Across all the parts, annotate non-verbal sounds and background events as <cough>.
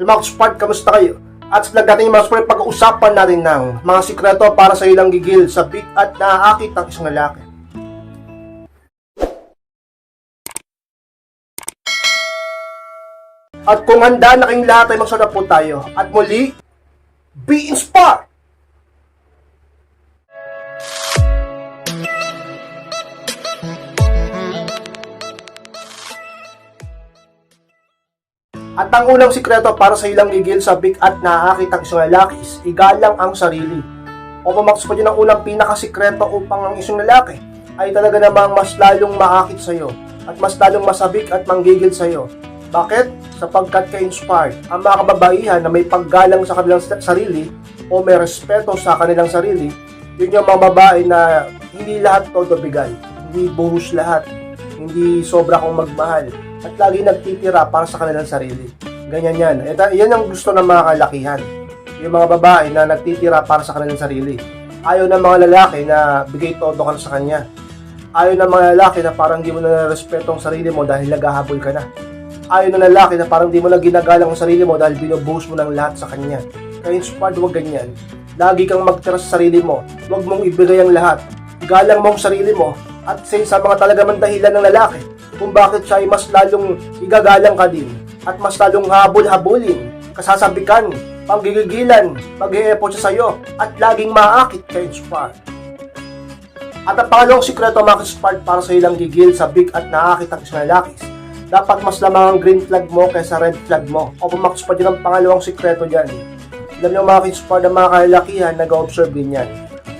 Mga Spart, kamusta kayo? At sa vlog natin yung mga Spart, pag-uusapan natin ng mga sikreto para sa ilang gigil sa big at naaakit ng isang lalaki. At kung handa na kayong lahat ay magsunod po tayo. At muli, be inspired! At ang unang sikreto para sa ilang gigil sa big at naaakit ang isang lalaki is igalang ang sarili. O pumakas pa din ang unang pinakasikreto upang ang isang lalaki ay talaga namang mas lalong maakit sa iyo at mas lalong masabik at manggigil sa iyo. Bakit? Sapagkat ka-inspired ang mga kababaihan na may paggalang sa kanilang sa- sarili o may respeto sa kanilang sarili, yun yung mga babae na hindi lahat todo bigay, hindi buhos lahat, hindi sobra kong magmahal, at lagi nagtitira para sa kanilang sarili. Ganyan yan. Ito, yan ang gusto ng mga kalakihan. Yung mga babae na nagtitira para sa kanilang sarili. Ayaw ng mga lalaki na bigay todo ka sa kanya. Ayaw ng mga lalaki na parang di mo na respeto ang sarili mo dahil naghahabol ka na. Ayaw ng lalaki na parang di mo na ginagalang ang sarili mo dahil binubuhos mo ng lahat sa kanya. Kaya inspired, huwag ganyan. Lagi kang magtira sa sarili mo. Huwag mong ibigay ang lahat. Galang mo ang sarili mo at sa mga talaga man dahilan ng lalaki kung bakit siya ay mas lalong igagalang ka din at mas lalong habol-habulin, kasasabikan, panggigigilan, mag-e-effort siya sa'yo at laging maakit kay inspired. At ang pangalawang sikreto mga spark para sa ilang gigil sa big at naakit ang isang lalaki. Dapat mas lamang ang green flag mo kaysa red flag mo. O pumakas pa din ang pangalawang sikreto dyan. Alam niyo mga kinspar ng mga kalalakihan, nag-observe din yan.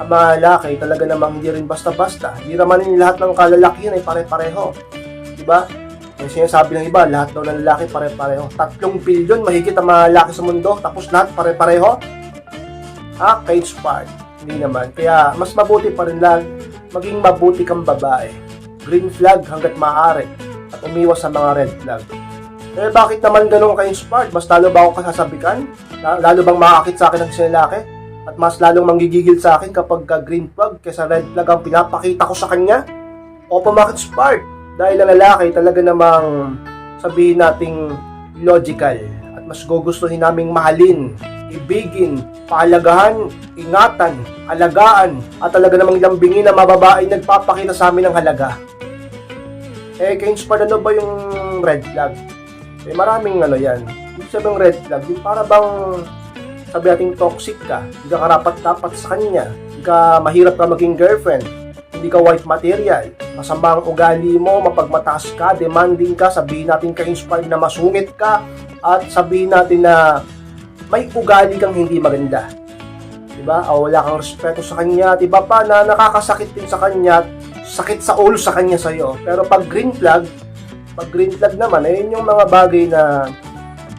Ang mga lalaki talaga namang hindi rin basta-basta. Hindi naman yung lahat ng kalalakihan ay pare-pareho. Diba? Yung sinasabi ng iba, lahat daw ng lalaki pare-pareho. Tatlong bilyon mahigit ang mga lalaki sa mundo, tapos lahat pare-pareho? Ha? Ka-inspired. Hindi naman. Kaya mas mabuti pa rin lang maging mabuti kang babae. Green flag hanggat maaari at umiwas sa mga red flag. Eh bakit naman ganun ka-inspired? Mas lalo ba ako kasasabikan? La- Lalo bang makakit sa akin ang sinalaki? At mas lalong manggigigil sa akin kapag ka green flag kaysa red flag ang pinapakita ko sa kanya? O bakit spark? Dahil ang lalaki talaga namang sabihin nating logical at mas gugustuhin naming mahalin, ibigin, pahalagahan, ingatan, alagaan, at talaga namang lambingin na mababae nagpapakita sa amin ng halaga. Eh, ka-inspired ano ba yung red flag? Eh, maraming ano yan. Ibig sabihin red flag, yung para bang sabi natin toxic ka, hindi ka karapat-dapat sa kanya, hindi ka mahirap ka maging girlfriend, hindi ka white material, masama ang ugali mo, mapagmataas ka, demanding ka, sabihin natin ka-inspired na masungit ka, at sabihin natin na may ugali kang hindi maganda. Diba? O wala kang respeto sa kanya, at iba pa na nakakasakit din sa kanya, sakit sa ulo sa kanya sa'yo. Pero pag green flag, pag green flag naman, ayun yung mga bagay na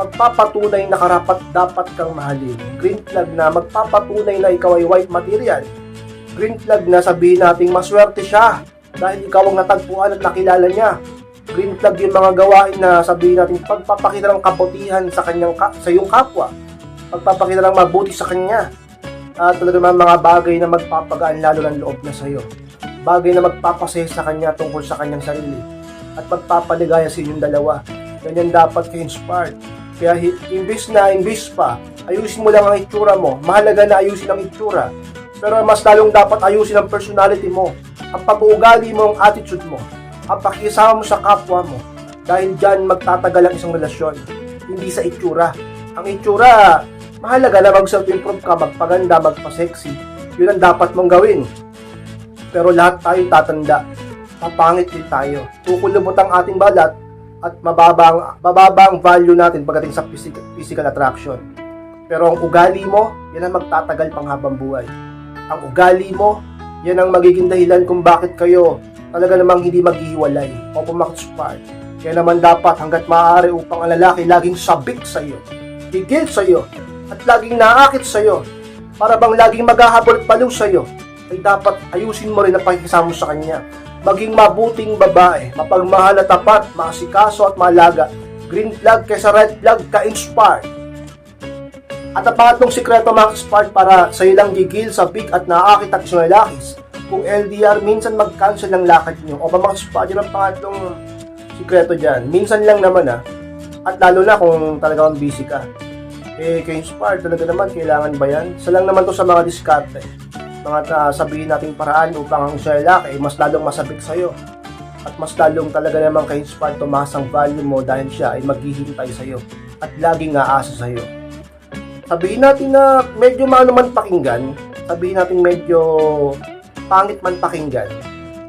magpapatunay na karapat dapat kang mahalin. Green flag na magpapatunay na ikaw ay white material. Green flag na sabihin nating maswerte siya dahil ikaw ang natagpuan at nakilala niya. Green flag yung mga gawain na sabihin natin pagpapakita ng kabutihan sa kanyang ka- sa iyong kapwa. Pagpapakita ng mabuti sa kanya. At talaga naman mga bagay na magpapagaan lalo ng loob na sa iyo. Bagay na magpapasaya sa kanya tungkol sa kanyang sarili. At magpapaligaya sa inyong dalawa. Ganyan dapat ka-inspired. Kaya imbis na imbis pa, ayusin mo lang ang itsura mo. Mahalaga na ayusin ang itsura. Pero mas lalong dapat ayusin ang personality mo, ang pag-uugali mo, ang attitude mo, ang pakisama mo sa kapwa mo. Dahil dyan magtatagal ang isang relasyon, hindi sa itsura. Ang itsura, mahalaga na mag-self-improve ka, magpaganda, magpa-sexy. Yun ang dapat mong gawin. Pero lahat tayo tatanda. Papangit din tayo. Kukulubot ang ating balat at mababa ang, mababa ang value natin pagdating sa physical, physical attraction. Pero ang ugali mo, yan ang magtatagal pang habang buhay. Ang ugali mo, yan ang magiging dahilan kung bakit kayo talaga namang hindi maghihiwalay o pumakspart. Kaya naman dapat hanggat maaari upang ang lalaki laging sabik sa iyo, higil sa iyo, at laging naakit sa iyo, para bang laging maghahabol at paliw sa iyo, ay dapat ayusin mo rin ang pakikisama sa kanya. Maging mabuting babae, mapagmahal at tapat, maasikaso at malaga. Green flag kaysa red flag ka-inspired. At ang pangatlong sikreto mga spark para sa ilang gigil sa big at naakit at sa lalakis. Kung LDR, minsan mag-cancel ng lakad nyo. O mga spark, yun ang pangatlong sikreto dyan. Minsan lang naman ah. At lalo na kung talagang busy ka. Eh, kay Inspire, talaga naman, kailangan ba yan? Isa lang naman to sa mga diskarte. Mga sabihin nating paraan upang ang lalaki ay mas lalong masabik sa'yo. At mas lalong talaga naman kay Inspire tumaas ang value mo dahil siya ay maghihintay sa'yo. At laging aasa sa'yo. Sabihin natin na medyo maano man pakinggan, sabihin natin medyo pangit man pakinggan,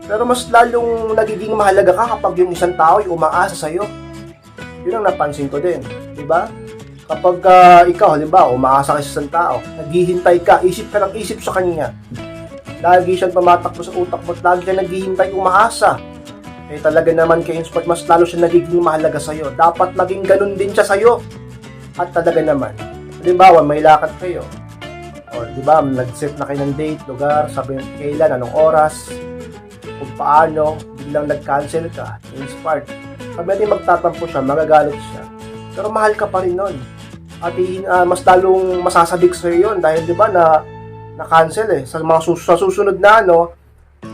pero mas lalong nagiging mahalaga ka kapag yung isang tao ay umaasa sa'yo. Yun ang napansin ko din, di ba? Kapag ah, ikaw, halimbawa, umaasa ka sa isang tao, naghihintay ka, isip ka ng isip sa kanya, lagi siyang tumatakbo sa utak mo, at lagi ka naghihintay, umaasa. Eh talaga naman kay Inspot, mas lalo siya nagiging mahalaga sa'yo. Dapat maging ganun din siya sa'yo. At talaga naman, halimbawa, may lakad kayo, o di ba, nag-set na kayo ng date, lugar, sabi kailan, anong oras, kung paano, biglang nag-cancel ka, inspired. Sabi natin magtatampo siya, magagalit siya. Pero mahal ka pa rin nun. At ah, mas lalong masasabik sa'yo yun dahil di ba na na-cancel eh. Sa mga sus- sa susunod na ano,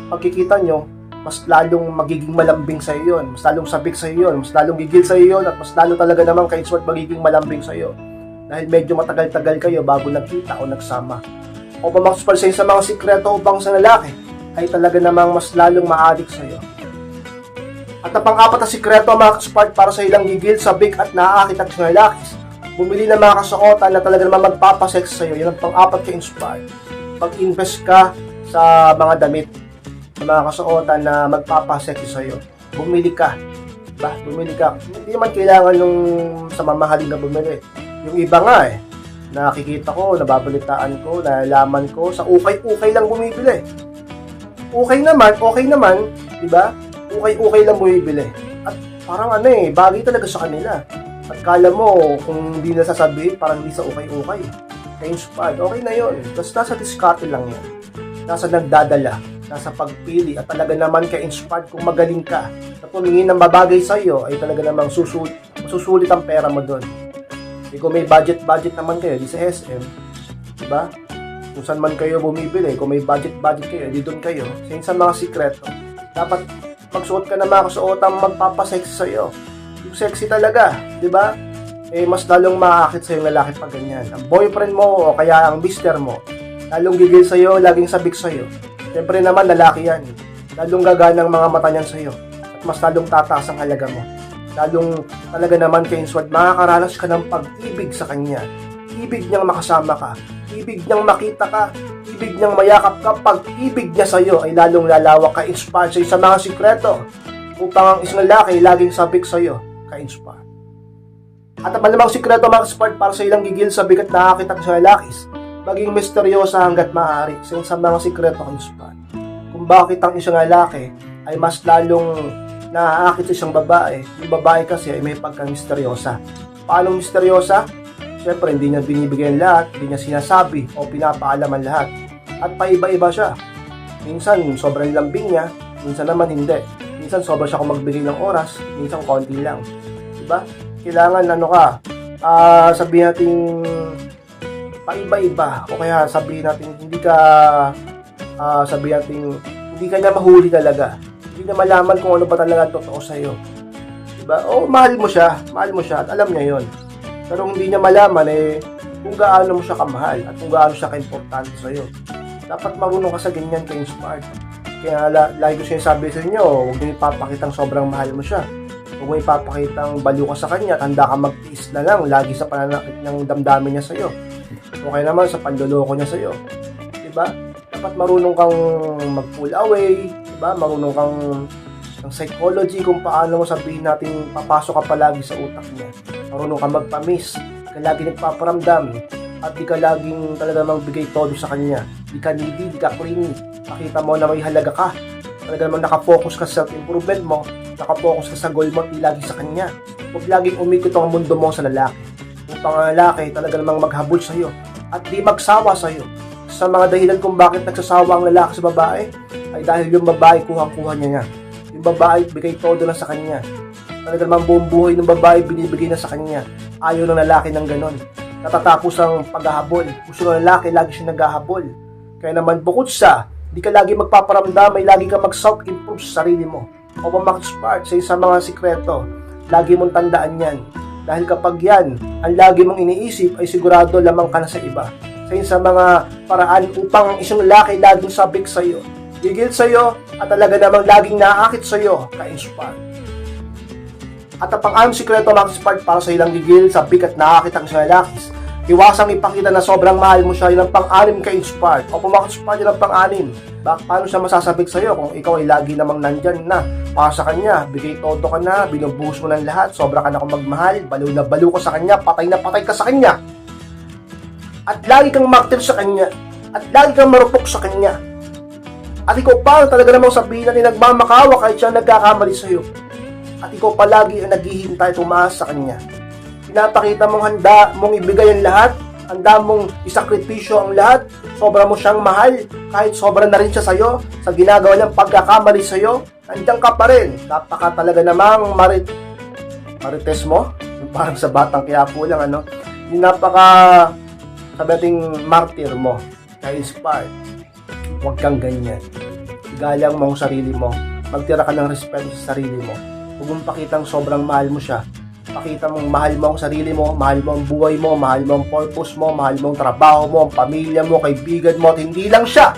pagkikita nyo, mas lalong magiging malambing sa'yo yun. Mas lalong sabik sa'yo yun. Mas lalong gigil sa'yo yun. At mas lalo talaga naman kay Sword magiging malambing sa'yo. Dahil medyo matagal-tagal kayo bago nagkita o nagsama. O pa makasuspalsayin sa mga sikreto upang sa lalaki ay talaga namang mas lalong maadik sa'yo. At ang pang-apat na sikreto mga kaspart para sa ilang gigil, sabik at naaakit ang mga lalakis. Bumili ng mga kasuotan na talaga naman magpapasex sa'yo. Yan ang pang-apat ka inspired. Pag-invest ka sa mga damit, sa mga kasuotan na magpapasex sa'yo. Bumili ka. Ba? Bumili ka. Hindi naman kailangan nung sa mamahalin na bumili. Yung iba nga eh, nakikita ko, nababalitaan ko, nalalaman ko, sa ukay-ukay lang bumibili. Okay naman, okay naman, di ba? ukay-ukay lang bumibili. At parang ano eh, bagay talaga sa kanila. At kala mo, kung hindi na sasabihin, parang hindi sa ukay-ukay. Kaya inspired, okay na yon. Basta sa diskarte lang yan. Nasa nagdadala, nasa pagpili, at talaga naman ka inspired kung magaling ka. Sa tumingin ng babagay sa iyo, ay talaga namang susulit, masusulit ang pera mo doon. E kung may budget-budget naman kayo, di sa SM, di ba? Kung saan man kayo bumibili, kung may budget-budget kayo, di doon kayo. Sa mga sikreto, dapat magsuot ka ng mga kasuotang magpapasexy sa'yo. Yung sexy talaga, di ba? Eh, mas lalong maakit sa'yo yung lalaki pag ganyan. Ang boyfriend mo o kaya ang mister mo, lalong gigil sa'yo, laging sabik sa'yo. Siyempre naman, lalaki yan. Lalong gagana ang mga mata niyan sa'yo. At mas lalong tataas ang halaga mo. Lalong talaga naman kay Sword, makakaranas ka ng pag-ibig sa kanya. Ibig niyang makasama ka. Ibig niyang makita ka ibig niyang mayakap ka, pag-ibig niya sa iyo ay lalong lalawak ka-inspire sa isang mga sikreto upang ang isang lalaki laging sabik sa iyo ka-inspire. At ang malamang sikreto mga ka-inspire para sa ilang gigil sa bigat na nakakita sa lalakis, maging misteryosa hanggat maaari sa isang mga sikreto ka-inspire. Kung bakit ang isang lalaki ay mas lalong naaakit sa isang babae, yung babae kasi ay may pagka-misteryosa. Paano misteryosa? Siyempre, hindi niya binibigyan lahat, hindi niya sinasabi o pinapaalaman lahat. At paiba-iba siya. Minsan, sobrang lambing niya, minsan naman hindi. Minsan, sobra siya kung magbigay ng oras, minsan konti lang. Diba? Kailangan, ano ka, ah sabihin natin, paiba-iba. O kaya sabihin natin, hindi ka, ah sabihin natin, hindi ka niya mahuli talaga. Niya malaman kung ano ba talaga totoo sa'yo. Diba? O, mahal mo siya. Mahal mo siya at alam niya yon pero hindi niya malaman eh kung gaano mo siya kamahal at kung gaano siya ka-importante sa'yo. Dapat marunong ka sa ganyan ka-inspired. Kaya la, lagi ko sinasabi sa inyo, huwag niyo ipapakitang sobrang mahal mo siya. Huwag mo ipapakitang baliw ka sa kanya at handa ka magtiis na lang lagi sa pananakit ng damdamin niya sa'yo. O kaya naman sa panloloko niya sa'yo. Diba? Dapat marunong kang mag-pull away, diba? Marunong kang ng psychology kung paano mo sabihin natin papasok ka palagi sa utak niya. Marunong ka magpamis, di ka lagi nagpaparamdam, at di ka laging talaga magbigay todo sa kanya. Di ka needy, di ka clingy. Pakita mo na may halaga ka. Talaga naman nakafocus ka sa self-improvement mo, nakafocus ka sa goal mo, di lagi sa kanya. Huwag laging umikot ang mundo mo sa lalaki. Upang ang lalaki talaga namang maghabol sa iyo at di magsawa sa iyo. Sa mga dahilan kung bakit nagsasawa ang lalaki sa babae, ay dahil yung babae kuhang-kuha niya niya yung babae bigay todo na sa kanya. Talaga naman buong buhay ng babae binibigay na sa kanya. Ayaw ng lalaki ng ganon. Natatapos ang paghahabol. Gusto ng lalaki, lagi siya naghahabol. Kaya naman bukod sa, hindi ka lagi magpaparamdam, may lagi ka mag-self-improve sa sarili mo. O pa part sa isang mga sikreto. Lagi mong tandaan yan. Dahil kapag yan, ang lagi mong iniisip ay sigurado lamang ka na sa iba. Sa sa mga paraan upang ang isang lalaki laging sabik sa iyo. Gigil sa iyo at talaga namang laging naaakit sa iyo, ka-inspire. At ang pang-aming sikreto mga ka-inspire para sa ilang gigil, sabik at naaakit ang isang lalaki Iwasang ipakita na sobrang mahal mo siya, yun ang pang-anim ka inspired. O pumak-inspired yun ang pang-anim. Bak paano siya masasabik sa'yo kung ikaw ay lagi namang nandyan na para sa kanya, bigay todo ka na, binubuhos mo ng lahat, sobra ka na kung magmahal, baliw na baliw ka sa kanya, patay na patay ka sa kanya. At lagi kang martir sa kanya, at lagi kang marupok sa kanya. At ikaw pa talaga namang sabihin na nagmamakawa kahit siya nagkakamali sa'yo. At ikaw palagi ang naghihintay tumaas sa kanya pinapakita mong handa mong ibigay ang lahat, handa mong isakripisyo ang lahat, sobra mo siyang mahal, kahit sobra na rin siya sa'yo, sa ginagawa niyang pagkakamali sa'yo, nandiyan ka pa rin. Napaka talaga namang marit marites mo, <laughs> parang sa batang kaya po lang, ano, napaka sabi martyr mo, ka-inspired. Huwag kang ganyan. Igalang mo ang sarili mo. Magtira ka ng respeto sa sarili mo. Huwag mong pakitang sobrang mahal mo siya pakita mong mahal mo ang sarili mo, mahal mo ang buhay mo, mahal mo ang purpose mo, mahal mo ang trabaho mo, ang pamilya mo, kaibigan mo, at hindi lang siya.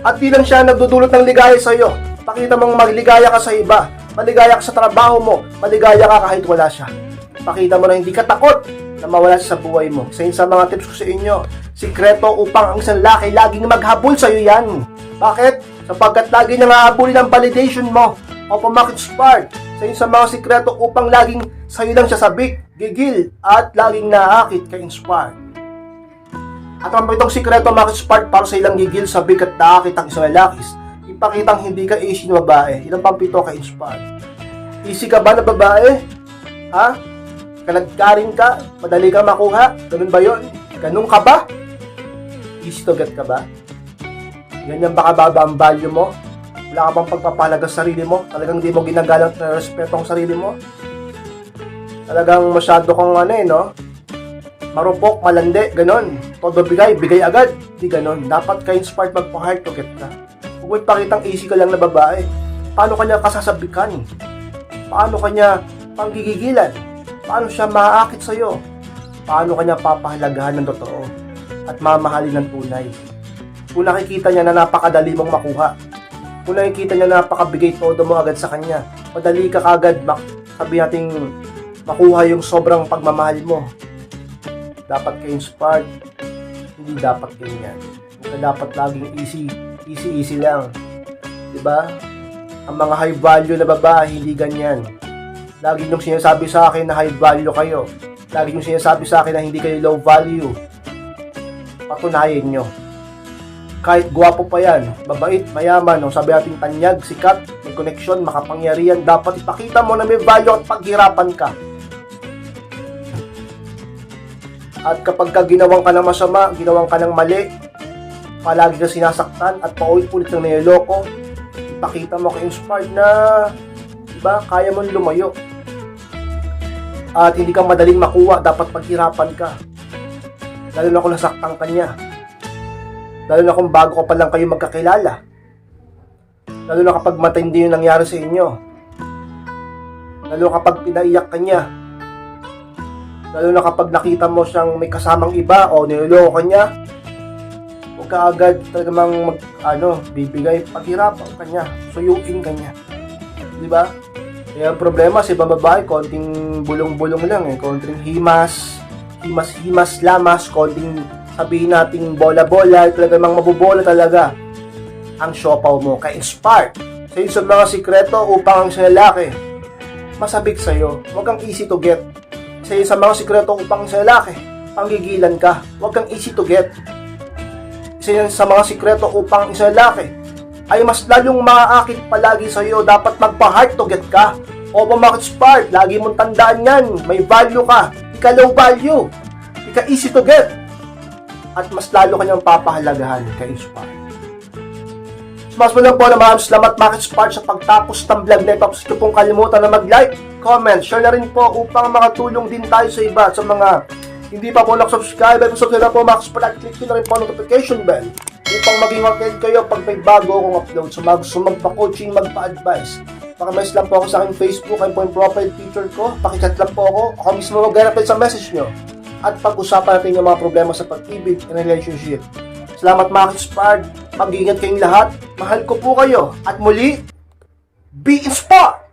At di lang siya nagdudulot ng ligaya sa iyo. Pakita mong maligaya ka sa iba, maligaya ka sa trabaho mo, maligaya ka kahit wala siya. Pakita mo na hindi ka takot na mawala sa buhay mo. Isa sa mga tips ko sa inyo, sikreto upang ang isang laki laging maghabol sa iyo yan. Bakit? Sapagkat lagi na mahabulin ang validation mo o pumakit spark sa yun sa mga sikreto upang laging sa'yo lang siya sabik, gigil, at laging naakit ka inspired. At ang itong sikreto mga spark para sa ilang gigil, sabik at naakit ang isang lalakis, ipakitang hindi ka easy na babae, ilang pampito ka inspired. Easy ka ba na babae? Ha? Kalagkarin ka? Madali kang makuha? Ganun ba yon? Ganun ka ba? Easy to get ka ba? Ganyan ba kababa ang value mo? Wala ka bang pagpapalaga sa sarili mo? Talagang di mo ginagalang na respeto ang sarili mo? Talagang masyado kang ano eh, no? Marupok, malandi, ganon. Todo bigay, bigay agad. Di ganon. Dapat ka inspired magpa-heart to get ka. Huwag mo ipakitang easy ka lang na babae. Paano kanya kasasabikan? Paano kanya panggigigilan? Paano siya maaakit sa'yo? Paano kanya papahalagahan ng totoo? At mamahalin ng tunay? Kung nakikita niya na napakadali mong makuha, kung nakikita niya napakabigay todo mo agad sa kanya, madali ka kagad mak sabi nating makuha yung sobrang pagmamahal mo. Dapat ka inspired, hindi dapat ganyan. Hindi dapat laging easy, easy, easy lang. 'Di ba? Ang mga high value na babae, hindi ganyan. Lagi niyong sinasabi sa akin na high value kayo. Lagi niyong sinasabi sa akin na hindi kayo low value. Patunayan niyo kahit gwapo pa yan, mabait, mayaman, o sabi natin tanyag, sikat, may koneksyon, makapangyarihan, dapat ipakita mo na may value at paghirapan ka. At kapag ka ginawang ka ng masama, ginawang ka ng mali, palagi ka sinasaktan at paulit-ulit ng niloloko, ipakita mo kay inspired na, diba, kaya mo lumayo. At hindi ka madaling makuha, dapat paghirapan ka. Lalo na kung nasaktan ka niya Lalo na kung bago ka pa lang kayo magkakilala. Lalo na kapag matindi yung nangyari sa inyo. Lalo kapag pinaiyak ka niya. Lalo na kapag nakita mo siyang may kasamang iba o niloloko ka niya. Huwag ka agad talagang mag, ano, bibigay. Paghirapan ka niya. Suyuin ka niya. Di ba? Kaya ang problema sa ibang babae, konting bulong-bulong lang eh. Konting himas, himas-himas lamas, konting sabihin nating bola-bola, talaga mang mabubola talaga ang siopaw mo, ka-inspired. Sa so, sa mga sikreto upang ang sa lalaki masabik sa'yo. Huwag kang easy to get. Sa sa mga sikreto upang sa lalaki, panggigilan ka. Huwag kang easy to get. Isa sa mga sikreto upang sa lalaki ay mas lalong maaakit palagi sa iyo. Dapat magpa-hard to get ka. O pumakit spark, lagi mong tandaan yan. May value ka. Ika low value. Ika easy to get at mas lalo kanyang papahalagahan kay Inspire. Mas mo po na maraming salamat Market Spark sa pagtapos ng vlog na ito. Ito pong kalimutan na mag-like, comment, share na rin po upang makatulong din tayo sa iba sa mga hindi pa po nakasubscribe. Ay subscribe na po Market Spark click na rin po notification bell upang maging updated kayo pag may bago akong upload. So mag gusto magpa-coaching, magpa-advise. Pakimess lang po ako sa aking Facebook, ayun po yung profile picture ko. Pakichat lang po ako. Ako mismo mag sa message nyo. At pag-usapan natin yung mga problema sa pag-ibig and relationship. Salamat mga inspired. Mag-ingat kayong lahat. Mahal ko po kayo. At muli, be inspired!